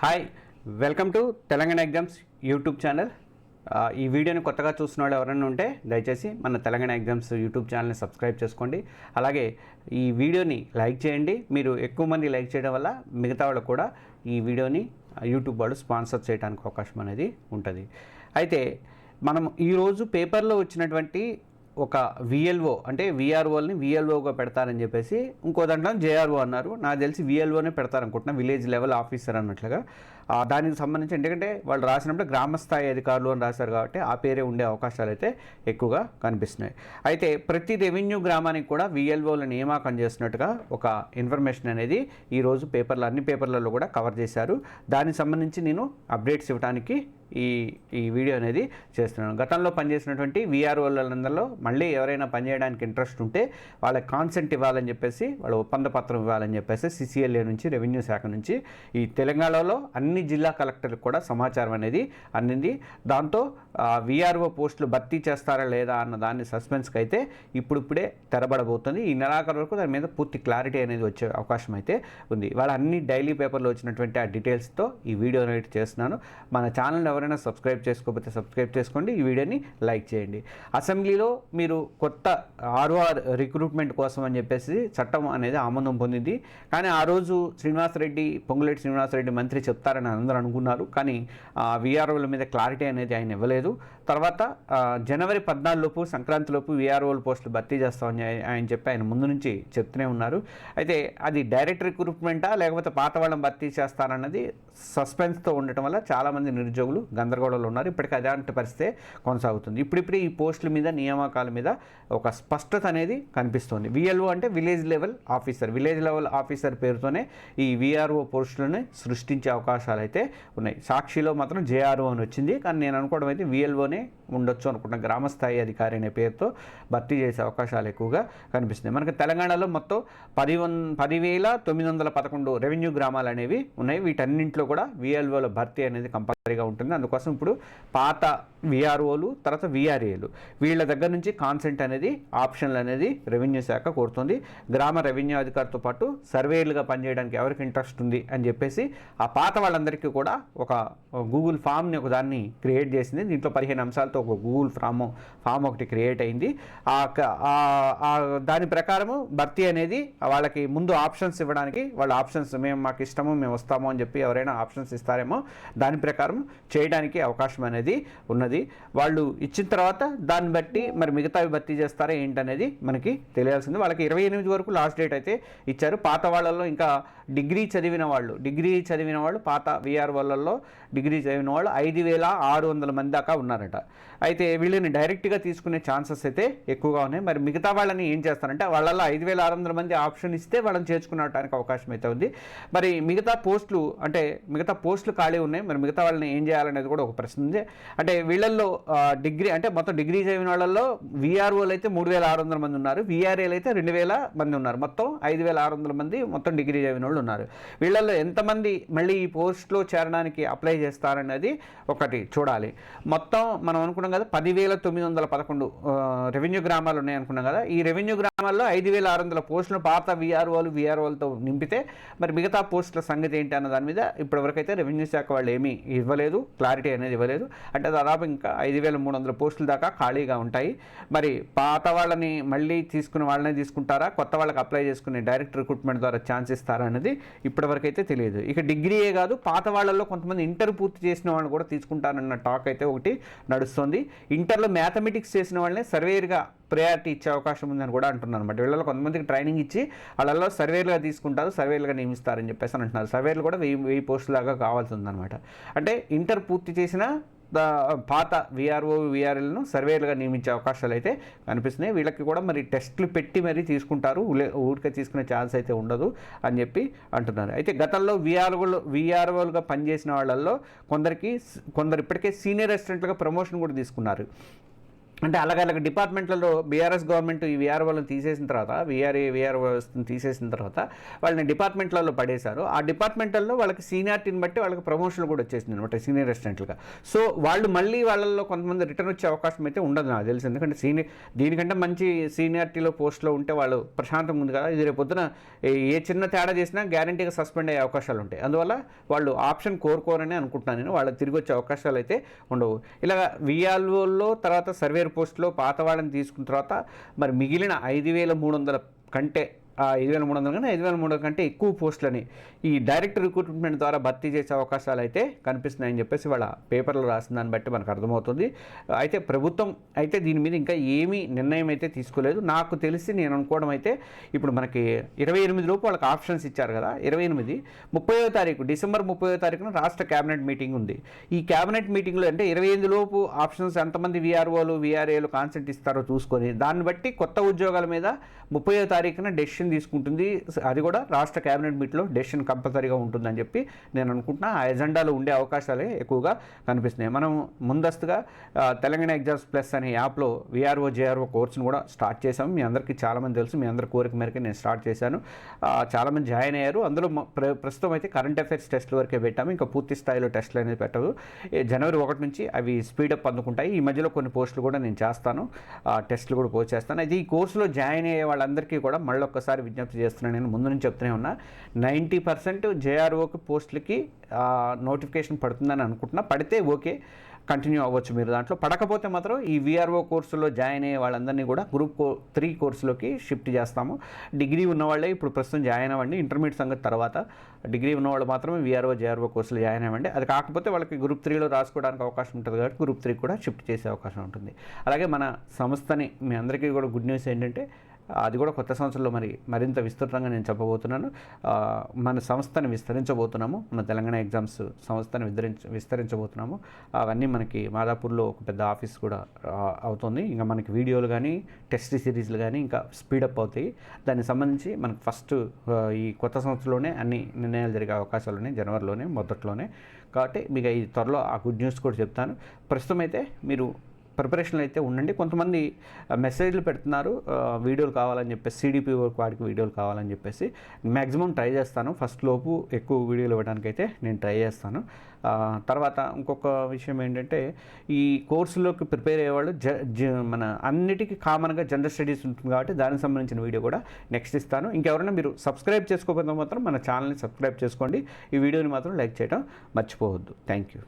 Hi welcome to Telangana exams YouTube channel. ఈ వీడియోని కొత్తగా చూసిన వాళ్ళు ఎవరైనా ఉంటే దయచేసి మన తెలంగాణ ఎగ్జామ్స్ యూట్యూబ్ ఛానల్ని సబ్స్క్రైబ్ చేసుకోండి. అలాగే ఈ వీడియోని లైక్ చేయండి. మీరు ఎక్కువ మంది లైక్ చేయడం వల్ల మిగతా వాళ్ళు కూడా ఈ వీడియోని యూట్యూబ్ వాళ్ళు స్పాన్సర్ చేయడానికి అవకాశం అనేది ఉంటుంది. అయితే మనం ఈరోజు పేపర్లో వచ్చినటువంటి ఒక విఎల్ఓ అంటే విఆర్ఓల్ని విఎల్ఓగా పెడతారని చెప్పేసి ఇంకో దాంట్లో జేఆర్ఓ అన్నారు. నాకు తెలిసి విఎల్ఓనే పెడతారనుకుంటున్నా విలేజ్ లెవెల్ ఆఫీసర్ అన్నట్లుగా. దానికి సంబంధించి ఎందుకంటే వాళ్ళు రాసినప్పుడు గ్రామస్థాయి అధికారులు అని రాశారు కాబట్టి ఆ పేరే ఉండే అవకాశాలు అయితే ఎక్కువగా కనిపిస్తున్నాయి. అయితే ప్రతి రెవెన్యూ గ్రామానికి కూడా విఎల్ఓల నియామకం చేస్తున్నట్టుగా ఒక ఇన్ఫర్మేషన్ అనేది ఈరోజు పేపర్లు అన్ని పేపర్లలో కూడా కవర్ చేశారు. దానికి సంబంధించి నేను అప్డేట్స్ ఇవ్వడానికి ఈ ఈ వీడియో అనేది చేస్తున్నాను. గతంలో పనిచేసినటువంటి వీఆర్ఓలందరిలో మళ్ళీ ఎవరైనా పనిచేయడానికి ఇంట్రెస్ట్ ఉంటే వాళ్ళకి కాన్సెంట్ ఇవ్వాలని చెప్పేసి వాళ్ళ ఒప్పంద పత్రం ఇవ్వాలని చెప్పేసి సిసిఎల్ఏ నుంచి రెవెన్యూ శాఖ నుంచి ఈ తెలంగాణలో అన్ని జిల్లా కలెక్టర్లకు కూడా సమాచారం అనేది అందింది. దాంతో వీఆర్ఓ పోస్టులు భర్తీ చేస్తారా లేదా అన్న దాన్ని సస్పెన్స్కి అయితే ఇప్పుడిప్పుడే తెరబడబోతుంది. ఈ నెలాఖరు వరకు దాని మీద పూర్తి క్లారిటీ అనేది వచ్చే అవకాశం అయితే ఉంది. వాళ్ళ అన్ని డైలీ పేపర్లో వచ్చినటువంటి ఆ డీటెయిల్స్తో ఈ వీడియో అనేది చేస్తున్నాను. మన ఛానల్ ఎవరైనా సబ్స్క్రైబ్ చేసుకోకపోతే సబ్స్క్రైబ్ చేసుకోండి ఈ వీడియోని లైక్ చేయండి. అసెంబ్లీలో మీరు కొత్త ఆర్ఓఆర్ రిక్రూట్మెంట్ కోసం అని చెప్పేసి చట్టం అనేది ఆమోదం పొందింది. కానీ ఆ రోజు శ్రీనివాసరెడ్డి పొంగులేటి శ్రీనివాసరెడ్డి మంత్రి చెప్తారని అందరూ అనుకున్నారు. కానీ విఆర్ఓల మీద క్లారిటీ అనేది ఆయన ఇవ్వలేదు. తర్వాత జనవరి పద్నాలుగులోపు సంక్రాంతిలోపు విఆర్ఓల పోస్టులు భర్తీ చేస్తామని ఆయన చెప్పి ఆయన ముందు నుంచి చెప్తూనే ఉన్నారు. అయితే అది డైరెక్ట్ రిక్రూట్మెంటా లేకపోతే పాత వాళ్ళని భర్తీ చేస్తారన్నది సస్పెన్స్తో ఉండటం వల్ల చాలామంది నిరుద్యోగులు గందరగోళంలో ఉన్నారు. ఇప్పటికీ అదాంటి పరిస్థితే కొనసాగుతుంది. ఇప్పుడిప్పుడే ఈ పోస్టుల మీద నియామకాల మీద ఒక స్పష్టత అనేది కనిపిస్తుంది. విఎల్ఓ అంటే village level officer. Village level officer పేరుతోనే ఈ విఆర్ఓ పోస్టులను సృష్టించే అవకాశాలు అయితే ఉన్నాయి. సాక్షిలో మాత్రం జేఆర్ఓ అని వచ్చింది. కానీ నేను అనుకోవడం అయితే విఎల్ఓనే ఉండొచ్చు అనుకుంటున్నా. గ్రామస్థాయి అధికారి అనే పేరుతో భర్తీ చేసే అవకాశాలు ఎక్కువగా కనిపిస్తున్నాయి. మనకి తెలంగాణలో మొత్తం పది వన్ పదివేల తొమ్మిది వందల పదకొండు రెవెన్యూ గ్రామాలు అనేవి ఉన్నాయి. వీటన్నింటిలో కూడా విఎల్ఓల భర్తీ అనేది కంపల్సరీగా ఉంటుంది. అందుకోసం ఇప్పుడు పాత విఆర్ఓలు తర్వాత విఆర్ఏలు వీళ్ళ దగ్గర నుంచి కాన్సెంట్ అనేది ఆప్షన్లు అనేది రెవెన్యూ శాఖ కోరుతుంది. గ్రామ రెవెన్యూ అధికారితో పాటు సర్వేలుగా పనిచేయడానికి ఎవరికి ఇంట్రెస్ట్ ఉంది అని చెప్పేసి ఆ పాత వాళ్ళందరికీ కూడా ఒక గూగుల్ ఫామ్ని ఒక దాన్ని క్రియేట్ చేసింది. దీంట్లో పదిహేను అంశాలతో ఒక గూగుల్ ఫామ్ ఫామ్ ఒకటి క్రియేట్ అయింది. ఆ దాని ప్రకారము భర్తీ అనేది వాళ్ళకి ముందు ఆప్షన్స్ ఇవ్వడానికి వాళ్ళ ఆప్షన్స్ మేము మాకు ఇష్టము మేము వస్తాము అని చెప్పి ఎవరైనా ఆప్షన్స్ ఇస్తారేమో దాని ప్రకారం చేయడానికి అవకాశం అనేది ఉన్నది. వాళ్ళు ఇచ్చిన తర్వాత దాన్ని బట్టి మరి మిగతావి భర్తీ చేస్తారా ఏంటనేది మనకి తెలియాల్సింది. వాళ్ళకి ఇరవై ఎనిమిది వరకు లాస్ట్ డేట్ అయితే ఇచ్చారు. పాత వాళ్ళల్లో ఇంకా డిగ్రీ చదివిన వాళ్ళు డిగ్రీ చదివిన వాళ్ళు పాత విఆర్ వాళ్ళల్లో డిగ్రీ చదివిన వాళ్ళు ఐదు వేల ఆరు వందల మంది దాకా ఉన్నారట. అయితే వీళ్ళని డైరెక్ట్గా తీసుకునే ఛాన్సెస్ అయితే ఎక్కువగా ఉన్నాయి. మరి మిగతా వాళ్ళని ఏం చేస్తారంటే వాళ్ళల్లో ఐదు వేల ఆరు వందల మంది ఆప్షన్ ఇస్తే వాళ్ళని చేర్చుకునడానికి అవకాశం అయితే ఉంది. మరి మిగతా పోస్టులు అంటే మిగతా పోస్టులు ఖాళీ ఉన్నాయి. మరి మిగతా వాళ్ళని ఏం చేయాలనేది కూడా ఒక ప్రశ్న ఉంది. అంటే వీళ్ళల్లో డిగ్రీ అంటే మొత్తం డిగ్రీ చదివిన వాళ్ళల్లో విఆర్ఓలు అయితే మూడు వేల ఆరు వందల మంది ఉన్నారు. విఆర్ఏలు అయితే రెండు వేల మంది ఉన్నారు. మొత్తం ఐదు వేల ఆరు వందల మంది మొత్తం డిగ్రీ చదివిన వాళ్ళు ఉన్నారు. వీళ్ళల్లో ఎంతమంది మళ్ళీ ఈ పోస్ట్లో చేరడానికి అప్లై చేస్తారనేది ఒకటి చూడాలి. మొత్తం మనం అనుకున్నాం కదా పదివేల తొమ్మిది వందల పదకొండు రెవెన్యూ గ్రామాలు ఉన్నాయి అనుకున్నాం కదా ఈ రెవెన్యూ గ్రామాల్లో ఐదు వేల ఆరు వందల పోస్టులు పాత విఆర్ఓలు విఆర్ఓలతో నింపితే మరి మిగతా పోస్టుల సంగతి ఏంటి అన్న దాని మీద ఇప్పటివరకు అయితే రెవెన్యూ శాఖ వాళ్ళు ఏమీ ఇవ్వలేదు క్లారిటీ అనేది ఇవ్వలేదు. అంటే దాదాపు ఇంకా ఐదు వేల మూడు వందల పోస్టుల దాకా ఖాళీగా ఉంటాయి. మరి పాత వాళ్ళని మళ్ళీ తీసుకున్న వాళ్ళని తీసుకుంటారా? కొత్త వాళ్ళకి అప్లై చేసుకునే డైరెక్ట్ రిక్రూట్మెంట్ ద్వారా ఛాన్స్ ఇస్తారా అనేది ఇప్పటివరకు అయితే తెలియదు. ఇక డిగ్రీయే కాదు పాత వాళ్ళల్లో కొంతమంది ఇంటర్ పూర్తి చేసిన వాళ్ళని కూడా తీసుకుంటారన్న టాక్ అయితే ఒకటి నడుస్తుంది. ఇంటర్లో మ్యాథమెటిక్స్ చేసిన వాళ్ళని సర్వేర్గా ప్రయారిటీ ఇచ్చే అవకాశం ఉందని కూడా అంటున్నారు అనమాట వీళ్ళలో కొంతమందికి ట్రైనింగ్ ఇచ్చి వాళ్ళలో సర్వేలుగా తీసుకుంటారు సర్వేలుగా నియమిస్తారని చెప్పేసి అని అంటున్నారు. సర్వేలు కూడా వెయ్యి వెయ్యి పోస్టులాగా కావాల్సి ఉందన్నమాట. అంటే ఇంటర్ పూర్తి చేసిన పాత విఆర్ఓ విఆర్ఎల్ను సర్వేలుగా నియమించే అవకాశాలు అయితే కనిపిస్తున్నాయి. వీళ్ళకి కూడా మరి టెస్టులు పెట్టి మరీ తీసుకుంటారు. ఊరికే తీసుకునే ఛాన్స్ అయితే ఉండదు అని చెప్పి అంటున్నారు. అయితే గతంలో విఆర్ఓలు విఆర్ఓలుగా పనిచేసిన వాళ్ళల్లో కొందరికి కొందరు ఇప్పటికే సీనియర్ అసిస్టెంట్లుగా ప్రమోషన్ కూడా తీసుకున్నారు. అంటే అలాగే అలాగే డిపార్ట్మెంట్లలో బీఆర్ఎస్ గవర్నమెంట్ ఈ వీఆర్ వాళ్ళని తీసేసిన తర్వాత వీఆర్ఏ వీఆర్ వ్యవస్థను తీసేసిన తర్వాత వాళ్ళని డిపార్ట్మెంట్లలో పడేశారు. ఆ డిపార్ట్మెంట్లలో వాళ్ళకి సీనియారిటీని బట్టి వాళ్ళకి ప్రమోషన్లు కూడా వచ్చేసింది అనమాట సీనియర్ అసిస్టెంట్లుగా సో వాళ్ళు మళ్ళీ వాళ్ళల్లో కొంతమంది రిటర్న్ వచ్చే అవకాశం అయితే ఉండదు నాకు తెలుసు. ఎందుకంటే సీనియర్ దీనికంటే మంచి సీనియారిటీలో పోస్ట్లో ఉంటే వాళ్ళు ప్రశాంతంగా ఉంది కదా. ఇది రేపు పొద్దున ఏ- చిన్న తేడా చేసినా గ్యారంటీగా సస్పెండ్ అయ్యే అవకాశాలు ఉంటాయి. అందువల్ల వాళ్ళు ఆప్షన్ కోరుకోరని అనుకుంటున్నాను నేను. వాళ్ళకి తిరిగి వచ్చే అవకాశాలు అయితే ఉండవు. ఇలాగ విఆల్ఓల్లో తర్వాత సర్వే సర్వేర్ పోస్ట్లో పాత వాళ్ళని తీసుకున్న తర్వాత మరి మిగిలిన ఐదు వేల మూడు వందల కంటే ఐదు వేల మూడు వందలు కన్నా ఐదు వేల మూడు కంటే ఎక్కువ పోస్టులని ఈ డైరెక్ట్ రిక్రూట్మెంట్ ద్వారా భర్తీ చేసే అవకాశాలు అయితే కనిపిస్తున్నాయని చెప్పేసి వాళ్ళ పేపర్లో రాసిన దాన్ని బట్టి మనకు అర్థమవుతుంది. అయితే ప్రభుత్వం అయితే దీని మీద ఇంకా ఏమీ నిర్ణయం అయితే తీసుకోలేదు. నాకు తెలిసి నేను అనుకోవడం అయితే ఇప్పుడు మనకి ఇరవై ఎనిమిది లోపు వాళ్ళకి ఆప్షన్స్ ఇచ్చారు కదా ఇరవై ఎనిమిది. ముప్పయో తారీఖు డిసెంబర్ ముప్పైవ తారీఖున రాష్ట్ర కేబినెట్ మీటింగ్ ఉంది. ఈ కేబినెట్ మీటింగ్లో అంటే ఇరవై ఎనిమిది లోపు ఆప్షన్స్ ఎంతమంది విఆర్ఓలు విఆర్ఏలు కాన్సెంట్ ఇస్తారో చూసుకొని దాన్ని బట్టి కొత్త ఉద్యోగాల మీద ముప్పయో తారీఖున డెసిషన్ తీసుకుంటుంది. అది కూడా రాష్ట్ర కేబినెట్ మీట్లో డెసిషన్ కంపల్సరీగా ఉంటుందని చెప్పి నేను అనుకుంటున్నా. ఆ ఎజెండాలో ఉండే అవకాశాలే ఎక్కువగా కనిపిస్తున్నాయి. మనం ముందస్తుగా తెలంగాణ ఎగ్జామ్స్ ప్లస్ అనే యాప్లో విఆర్ఓ జేఆర్ఓ కోర్సును కూడా స్టార్ట్ చేశాము. మీ అందరికీ చాలామంది తెలుసు. మీ అందరి కోరిక మేరకు నేను స్టార్ట్ చేశాను. చాలామంది జాయిన్ అయ్యారు. అందులో ప్ర- ప్రస్తుతం అయితే కరెంట్ అఫైర్స్ టెస్ట్ల వరకే పెట్టాము. ఇంకా పూర్తి స్థాయిలో టెస్ట్లు అనేది పెట్టదు జనవరి ఒకటి నుంచి అవి స్పీడప్ అందుకుంటాయి. ఈ మధ్యలో కొన్ని పోస్టులు కూడా నేను చేస్తాను. ఆ, టెస్టులు కూడా పోస్ట్ చేస్తాను అయితే ఈ కోర్సులో జాయిన్ అయ్యే వాళ్ళందరికీ కూడా మళ్ళీ ఒక్కసారి విజ్ఞప్తి చేస్తున్నాను. నేను ముందు నుంచి చెప్తూనే ఉన్నా నైంటీ పర్సెంట్ జేఆర్ఓకి పోస్టులకి నోటిఫికేషన్ పడుతుందని అనుకుంటున్నా. పడితే ఓకే కంటిన్యూ అవ్వచ్చు మీరు దాంట్లో. పడకపోతే మాత్రం ఈ విఆర్ఓ కోర్సులో జాయిన్ అయ్యే వాళ్ళందరినీ కూడా గ్రూప్ కో త్రీ కోర్సులోకి షిఫ్ట్ చేస్తాము. డిగ్రీ ఉన్నవాళ్ళే ఇప్పుడు ప్రస్తుతం జాయిన్ అవ్వండి. ఇంటర్మీడియట్ సంగతి తర్వాత డిగ్రీ ఉన్నవాళ్ళు మాత్రమే విఆర్ఓ జేఆర్ఓ కోర్సులో జాయిన్ అవ్వండి. అది కాకపోతే వాళ్ళకి గ్రూప్ త్రీలో రాసుకోవడానికి అవకాశం ఉంటుంది కాబట్టి గ్రూప్ త్రీ కూడా షిఫ్ట్ చేసే అవకాశం ఉంటుంది. అలాగే మన సంస్థని మీ అందరికీ కూడా గుడ్ న్యూస్ ఏంటంటే అది కూడా కొత్త సంవత్సరంలో మరి మరింత విస్తృతంగా నేను చెప్పబోతున్నాను. మన సంస్థని విస్తరించబోతున్నాము. మన తెలంగాణ ఎగ్జామ్స్ సంస్థను విస్తరించ విస్తరించబోతున్నాము. అవన్నీ మనకి మాదాపూర్లో ఒక పెద్ద ఆఫీస్ కూడా అవుతుంది. ఇంకా మనకి వీడియోలు కానీ టెస్ట్ సిరీస్లు కానీ ఇంకా స్పీడప్ అవుతాయి. దానికి సంబంధించి మనకు ఫస్ట్ ఈ కొత్త సంవత్సరంలోనే అన్ని నిర్ణయాలు జరిగే అవకాశాలు ఉన్నాయి. జనవరిలోనే మొదట్లోనే. కాబట్టి మీకు ఈ త్వరలో ఆ గుడ్ న్యూస్ కూడా చెప్తాను. ప్రస్తుతం అయితే మీరు ప్రిపరేషన్లో అయితే ఉండండి. కొంతమంది మెసేజ్లు పెడుతున్నారు వీడియోలు కావాలని చెప్పేసి సిడిపి వర్క్ వాడికి వీడియోలు కావాలని చెప్పేసి మ్యాక్సిమం ట్రై చేస్తాను. ఫస్ట్ లోపు ఎక్కువ వీడియోలు ఇవ్వడానికి అయితే నేను ట్రై చేస్తాను. తర్వాత ఇంకొక విషయం ఏంటంటే ఈ కోర్సులోకి ప్రిపేర్ అయ్యేవాళ్ళు జ జ మన అన్నిటికీ కామన్గా జనరల్ స్టడీస్ ఉంటుంది కాబట్టి దానికి సంబంధించిన వీడియో కూడా నెక్స్ట్ ఇస్తాను. ఇంకెవరైనా మీరు సబ్స్క్రైబ్ చేసుకోకపోతే మాత్రం మన ఛానల్ని సబ్స్క్రైబ్ చేసుకోండి. ఈ వీడియోని మాత్రం లైక్ చేయడం మర్చిపోవద్దు. Thank you.